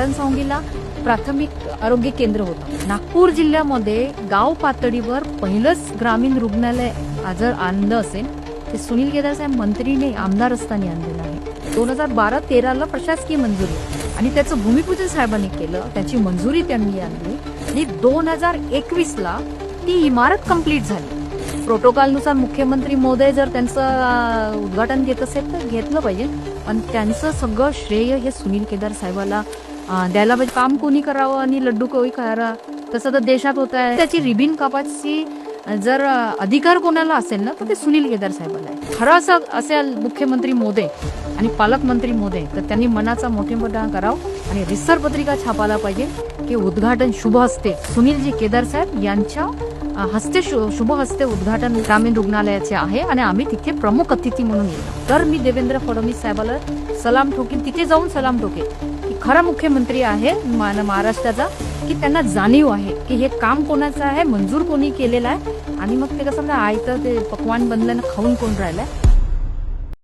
घाटनसावंगीला प्राथमिक आरोग्य केंद्र होतं. नागपूर जिल्ह्यामध्ये गाव पातळीवर पहिलंच ग्रामीण रुग्णालय जर आणलं असेल ते सुनील केदार साहेब मंत्रीने आमदार असताना आणलेलं आहे. दोन हजार बारा तेराला प्रशासकीय मंजुरी आणि त्याचं भूमिपूजन साहेबांनी केलं त्याची मंजुरी त्यांनी आणली आणि दोन हजार एकवीस ला ती इमारत कंप्लीट झाली. प्रोटोकॉलनुसार मुख्यमंत्री मोदय जर त्यांचं उद्घाटन घेत असेल तर घेतलं पाहिजे. पण त्यांचं सगळं श्रेय हे सुनील केदार साहेबाला द्यायला पाहिजे. काम कोणी करावं आणि लड्डू कोणी करा तसं तर देशात होत आहे. त्याची रिबिन कापाची जर अधिकार कोणाला असेल ना तर ते सुनील केदार साहेबांना आहे. खरं असं असेल मुख्यमंत्री मोदे आणि पालकमंत्री मोदे तर त्यांनी मनाचा मोठेपणा करावं आणि रिसर पत्रिका छापायला पाहिजे की उद्घाटन शुभ असते. सुनीलजी केदार साहेब यांच्या हस्ते शु- शुभ हस्ते उद्घाटन ग्रामीण रुग्णालयाचे आहे आणि आम्ही तिथे प्रमुख अतिथी म्हणून येतो तर मी देवेंद्र फडणवीस साहेबाला सलाम ठोकेन. तिथे जाऊन सलाम ठोकेन. की खरा मुख्यमंत्री आहे मा- महाराष्ट्राचा की त्यांना जाणीव आहे की हे काम कोणाचं आहे मंजूर कोणी केलेलं आहे? आणि मग ते कसं आयतं ते पकवान बनलं ना खाऊन कोण राहिलंय?